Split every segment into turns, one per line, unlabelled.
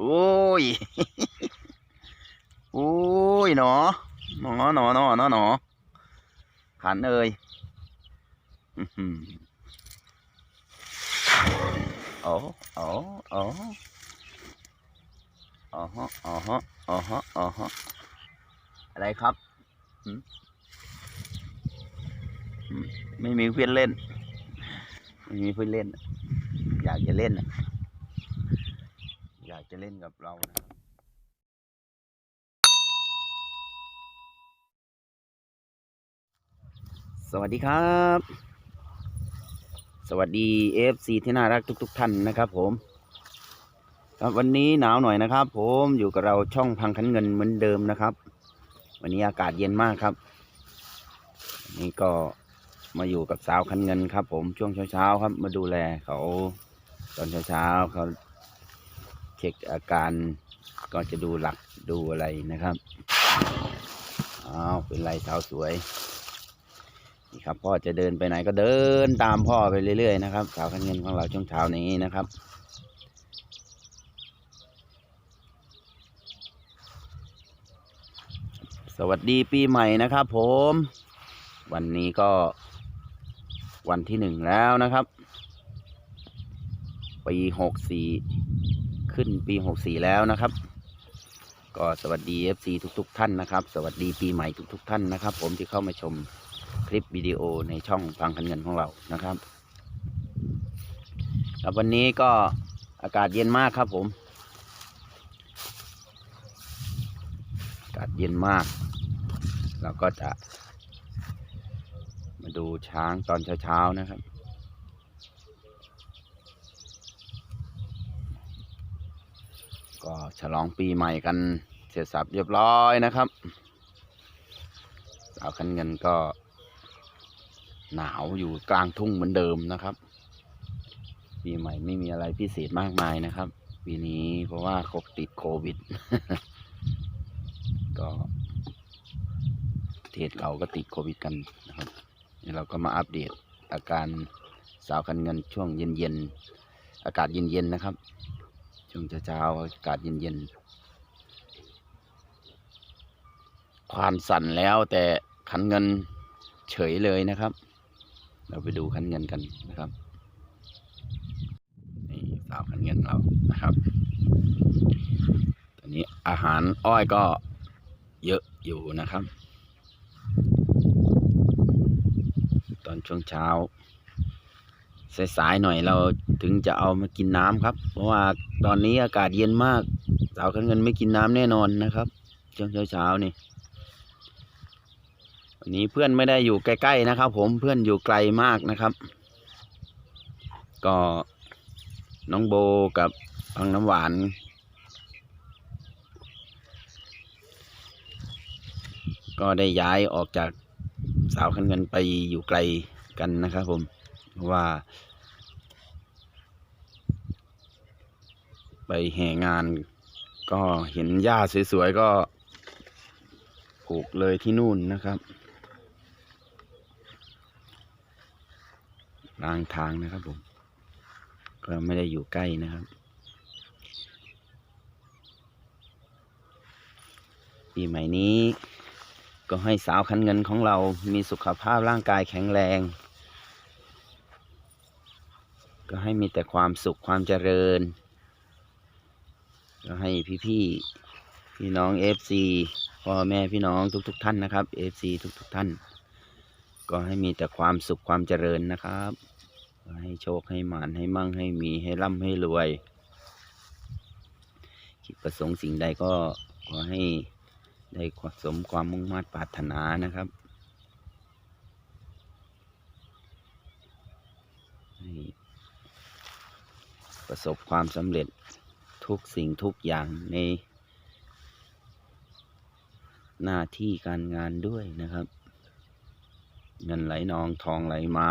โอ้ย โอ้ยหนอหนอหนอหนอหนอหนอขันเอ้ยอื้อหือโอ้โอ้โอ้อ๋อฮะอ๋อฮะอ๋อฮะอ๋อฮะอะไรครับไม่มีเพื่อนเล่น ไม่มีเพื่อนเล่น อยากจะเล่นน่ะ จะเล่นกับเรานะครับสวัสดีครับ สวัสดี FC ที่น่ารักทุก ๆ ท่านนะครับ ผม ครับวันนี้หนาวหน่อยนะครับ ผมอยู่กับเราช่องพังคันเงินเหมือนเดิมนะครับ วันนี้อากาศเย็นมากครับนนี้ก็มาอยู่กับสาวคันเงินครับ ผมช่วงเช้าๆครับ มาดูแลเขาตอนเช้าๆเขา เช็คอาการก็จะดูหลักดูอะไรนะครับอ้าวเป็นไรสาวสวยนี่ครับพ่อจะเดินไปไหนก็เดินตามพ่อไปเรื่อยๆนะครับสาวคันเงินของเราช่วงเช้านี้นะครับสวัสดีปีใหม่นะครับผม วันนี้ก็วันที่หนึ่งแล้วนะครับ ปีหกสี่ ขึ้นปีหกสี่แล้วนะครับ ก็สวัสดี FC ทุก ๆ ท่านนะครับ สวัสดีปีใหม่ทุก ๆ ท่านนะครับ ผมที่เข้ามาชมคลิปวิดีโอในช่องฟังคันเงินของเรานะครับครับวันนี้ก็อากาศเย็นมากครับผม อากาศเย็นมาก เราก็จะ มาดูช้างตอนเช้าๆนะครับ ก็ฉลองปีใหม่กันเสร็จสับเรียบร้อยนะครับสาวคันเงินก็ หนาวอยู่กลางทุ่งเหมือนเดิมนะครับ ปีใหม่ไม่มีอะไรพิเศษมากมายนะครับ ปีนี้เพราะว่าเขาติดโควิด ก็เทศเราก็ติดโควิดกันนะครับนี่เราก็มาอัปเดตอาการสาวคันเงินช่วงเย็นๆอากาศเย็นๆนะครับ ช่วงเช้าๆอากาศเย็นๆ ควานสั่นแล้วแต่คันเงินเฉยเลยนะครับ เราไปดูคันเงินกันนะครับนี่สาวคันเงินเรานะครับตอนนี้อาหารอ้อยก็เยอะอยู่นะครับ ตอนช่วงเช้า สายๆหน่อยเราถึงจะเอามากินน้ำครับ เพราะว่าตอนนี้อากาศเย็นมากสาวคันเงินไม่กินน้ำแน่นอนนะครับช่วงเช้าๆนี่วันนี้เพื่อนไม่ได้อยู่ใกล้ๆนะครับ ผมเพื่อนอยู่ไกลมากนะครับ ก็น้องโบกับพังน้ำหวานก็ได้ย้ายออกจากสาวคันเงินไปอยู่ไกลกันนะครับผมเพราะว่า ไปแห่งาน ก็เห็นหญ้าสวยๆก็ปลูกเลยที่นู่นนะครับกลางทางนะครับผม ก็ไม่ได้อยู่ใกล้นะครับ ปีใหม่นี้ ก็ให้สาวคันเงินของเรามีสุขภาพร่างกายแข็งแรง ก็ให้มีแต่ความสุขความเจริญ ก็ให้พี่ๆพี่น้อง FC พ่อแม่พี่น้องทุกๆทท่านนะครับ FC ทุกๆทท่าน ก็ให้มีแต่ความสุขความเจริญนะครับให้โชคให้หมานให้มั่งให้มีให้ร่ำให้รวย คิดประสงค์สิ่งใดก็ขอให้ได้สมความมุ่งมั่นปรารถนานะครับประสบความสำเร็จ ทุกสิ่งทุกอย่างในหน้าที่การงานด้วยนะครับ เงินไหลนองทองไหลมา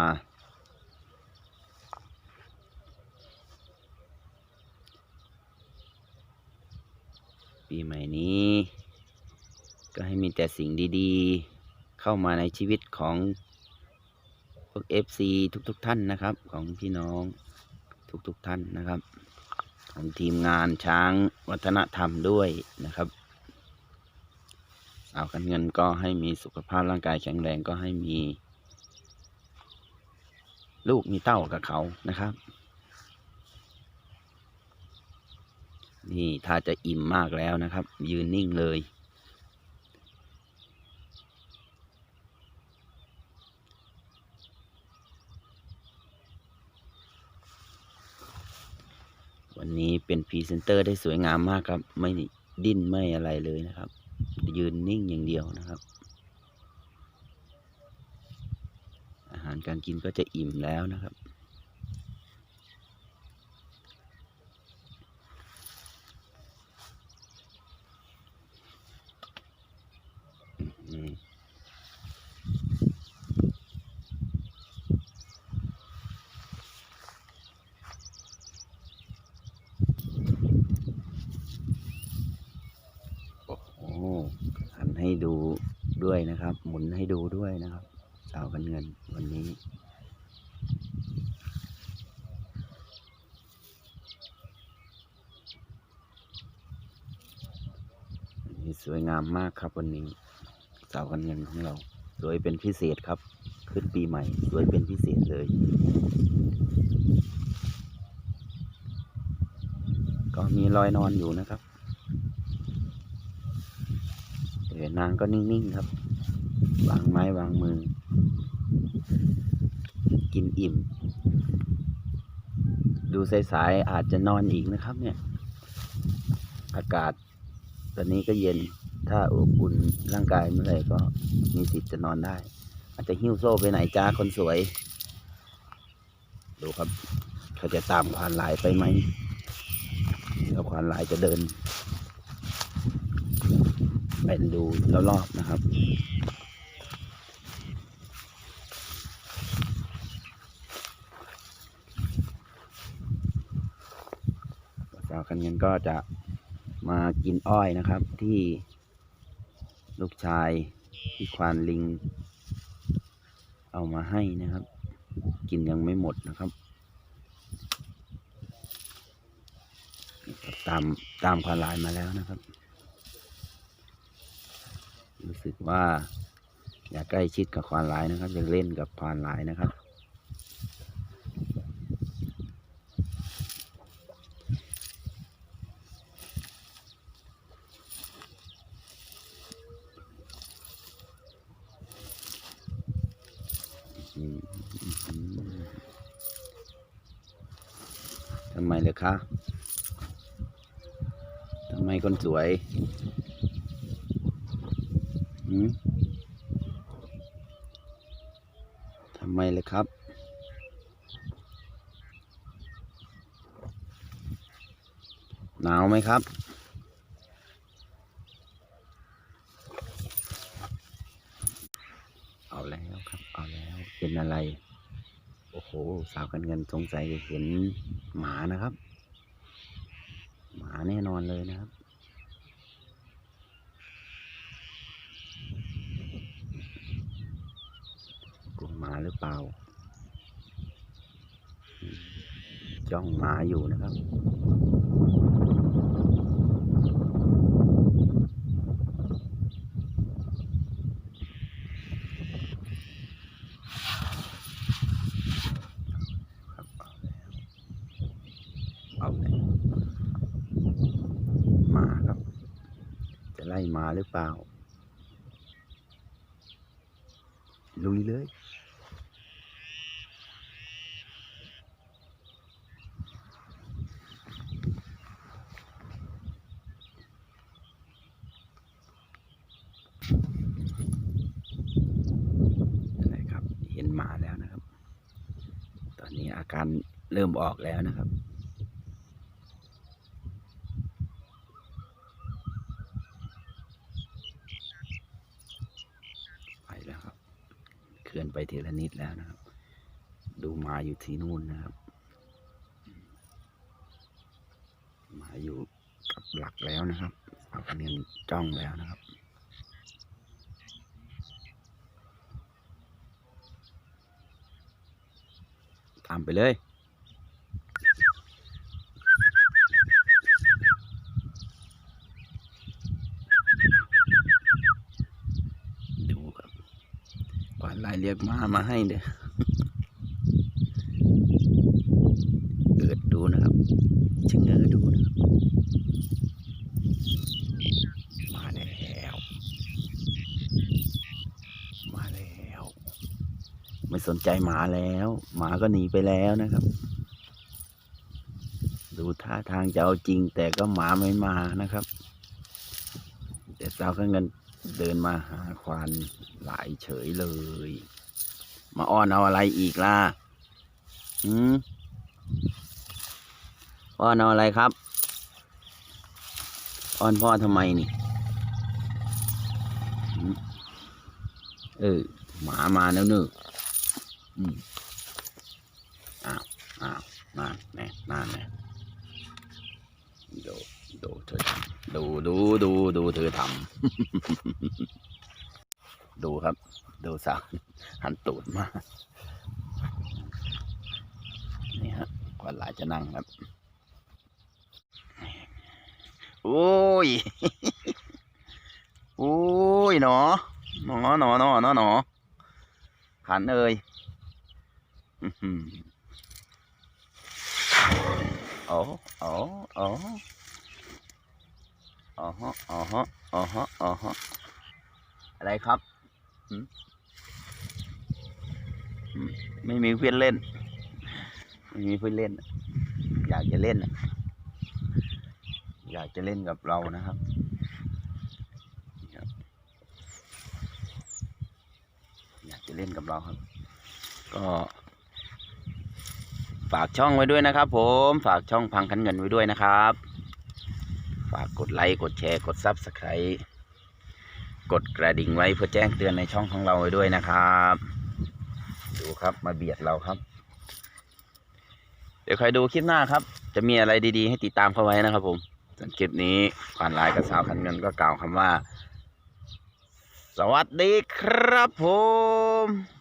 ปีใหม่นี้ ก็ให้มีแต่สิ่งดีๆ เข้ามาในชีวิตของพวก FC ทุกๆท่านนะครับ ของพี่น้องทุกๆท่านนะครับ ของทีมงานช้างวัฒนธรรมด้วยนะครับ สาวกันเงินก็ให้มีสุขภาพร่างกายแข็งแรงก็ให้มี ลูกมีเต้ากับเขานะครับ นี่ถ้าจะอิ่มมากแล้วนะครับ ยืนนิ่งเลย วันนี้เป็นพรีเซนเตอร์ได้สวยงามมากครับ ไม่ดิ้นไม่อะไรเลยนะครับ ยืนนิ่งอย่างเดียวนะครับ อาหารการกินก็จะอิ่มแล้วนะครับ อืมโอ้โหหันให้ดูด้วยนะครับ หมุนให้ดูด้วยนะครับ สาวกันเงินวันนี้ วันนี้ สวยงามมากครับวันนี้สาวกันเงินของเรา สวยเป็นพิเศษครับ ขึ้นปีใหม่ สวยเป็นพิเศษเลย ก็มีรอยนอนอยู่นะครับแต่นางก็นิ่งๆครับวางไม้วางมือ กินอิ่ม ดูสายๆอาจจะนอนอีกนะครับเนี่ย อากาศ ตอนนี้ก็เย็นถ้าอบอุ่นร่างกายเมื่อไหร่ก็มีสิทธิ์จะนอนได้ อาจจะหิ้วโซ่ไปไหนจ้าคนสวย ดูครับ เขาจะตามควานลายไปไหมแล้วควานลายจะเดินเป็นดูรอบๆนะครับสาวกันเงินก็จะ มากินอ้อยนะครับที่ลูกชายที่ควานลิง เอามาให้นะครับ กินยังไม่หมดนะครับ ตามตามควานลายมาแล้วนะครับ รู้สึกว่าอยากใกล้ชิดกับควานลายนะครับจะเล่นกับควานลายนะครับ ทำไมเลยคะทำไมคนสวยหืมทำไมเลยครับ หนาวไหมครับเอาแล้วครับ เอาแล้ว เป็นอะไร อ้สาวกันเงินสงสัยจะเห็นหมานะครับ หมาแน่นอนเลยนะครับกลัวหมาหรือเปล่า จ้องหมาอยู่นะครับ เอาเล้วหมาครับ จะไล่มาหรือเปล่า ลุยเลยนั่นแหละครับเห็นหมาแล้วนะครับ ตอนนี้อาการเริ่มออกแล้วนะครับ ไปแล้วครับ เคลื่อนไป ทีละนิดแล้วนะครับ ดูหมาอยู่ที่นู่นนะครับหมาอยู่กับหลักแล้วนะครับเอาคะแนนจ้องแล้วนะครับตามไปเลย ลายเรียกมามาให้เด้อเกิดดูนะครับชะเง้อดูนะครับมาแล้วมาแล้ว ไม่สนใจหมาแล้วหมาก็หนีไปแล้วนะครับ ดูท่าทางจะเอาจริงแต่ก็หมาไม่มานะครับ แต่สาวข้างเงิน เดินมาหาควานหลายเฉยเลย มาอ้อนเอาอะไรอีกล่ะหืมอ้อนเอาอะไรครับ อ้อนพ่อทำไมนี่เออหมามาแล้วเนอะอืมอ้าวอ้าวมาแน่มาแน่ดูดูเธอ ดูดูดูดูเธอทำดูครับ ดูสาวหันตูดมานี่ฮะกว่าหลายจะนั่งครับ โอ้ยโอ้ยหนอหนอหนอหนอหนอหนอขันเอ้ยอื้ออโอ้โอ้โอ้ อ๋อฮะอ๋อฮะอ๋อฮะอ๋อฮะอะไรครับไม่มีเพื่อนเล่น ไม่มีเพื่อนเล่น อยากจะเล่น อยากจะเล่นกับเรานะครับอยากจะเล่นกับเราครับ ก็ฝากช่องไว้ด้วยนะครับผม ฝากช่องพังคันเงินไว้ด้วยนะครับ ฝากกดไลค์ กดแชร์ กดซับสไครต์กดกระดิ่งไว้เพื่อแจ้งเตือนในช่องของเราด้วยนะครับ ดูครับมาเบียดเราครับ เดี๋ยวใครดูคลิปหน้าครับ จะมีอะไรดีๆ ให้ติดตามเข้าไว้นะครับผมสคลิปนี้ผ่านไลน์กับสาวคันเงินก็กล่าวคำว่า สวัสดีครับผม